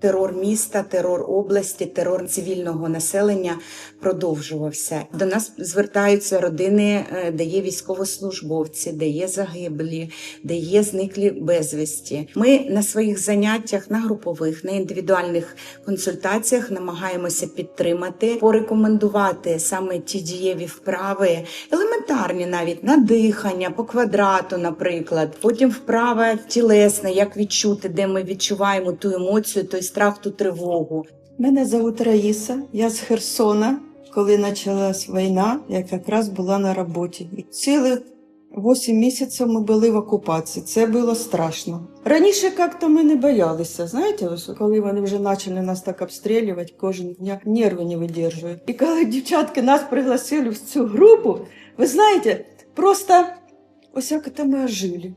терор міста, терор області, терор цивільного населення продовжувався. До нас звертаються родини, е, де є військовослужбовці, де є загиблі, де є зниклі безвісті. Ми на своїх заняттях, на групових, на індивідуальних консультаціях намагаємося підтримати, порекомендувати саме ті дієві вправи, елементарні навіть на дихання по квадрату, наприклад. Потім вправа тілесна, як відчути, де ми відчуваємо ту емоцію, той страх, ту тривогу. Мене звуть Раїса, я з Херсона. Коли почалась війна, я якраз була на роботі. І цілих 8 місяців ми були в окупації. Це було страшно. Раніше як-то ми не боялися. Знаєте, ось коли вони вже почали нас так обстрілювати, кожен день нерви не видержують. І коли дівчатки нас пригласили в цю групу, ви знаєте, просто ось як це ми ожили.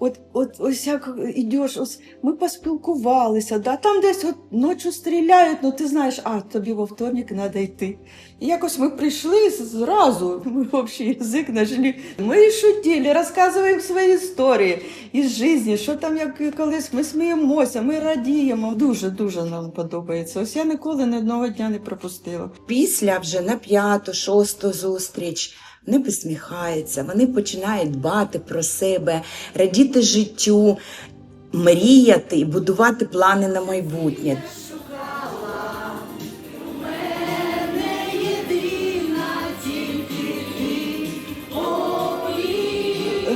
От, от ось як ідеш, ось ми поспілкувалися, да, там десь от ночі стріляють, ну ти знаєш, а тобі во вторник треба йти. І якось ми прийшли зразу, ми общий язик знайшли. Ми і шутили, розказуємо свої історії із житті, що там як колись ми сміємося, ми радіємо. Дуже дуже нам подобається. Ось я ніколи ні одного дня не пропустила. Після вже на п'яту, шосту зустріч. Вони посміхаються, вони починають дбати про себе, радіти життю, мріяти і будувати плани на майбутнє.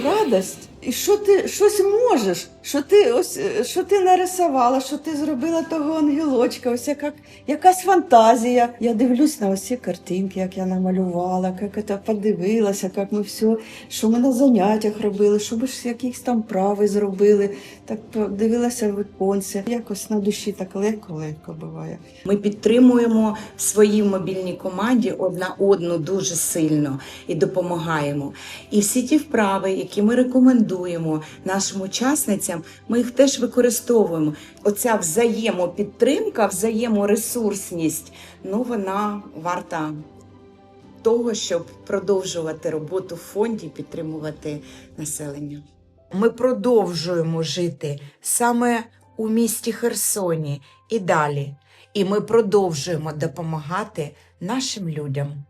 радость. І що ти щось можеш, що ти ось е, що ти нарисувала, що ти зробила того ангелочка, ось яка, якась фантазія. Я дивлюсь на усі картинки, як я намалювала, як це подивилася, як ми все, що ми на заняттях робили, що ми ж якісь там прави зробили. Так подивилася в віконці. Якось на душі так легко-легко буває. Ми підтримуємо в своїй мобільній команді одна одну дуже сильно і допомагаємо. І всі ті вправи, які ми рекомендуємо нашим учасницям, ми їх теж використовуємо. Оця взаємопідтримка, взаєморесурсність, ну вона варта того, щоб продовжувати роботу в фонді підтримувати населення. Ми продовжуємо жити саме у місті Херсоні і далі. І ми продовжуємо допомагати нашим людям.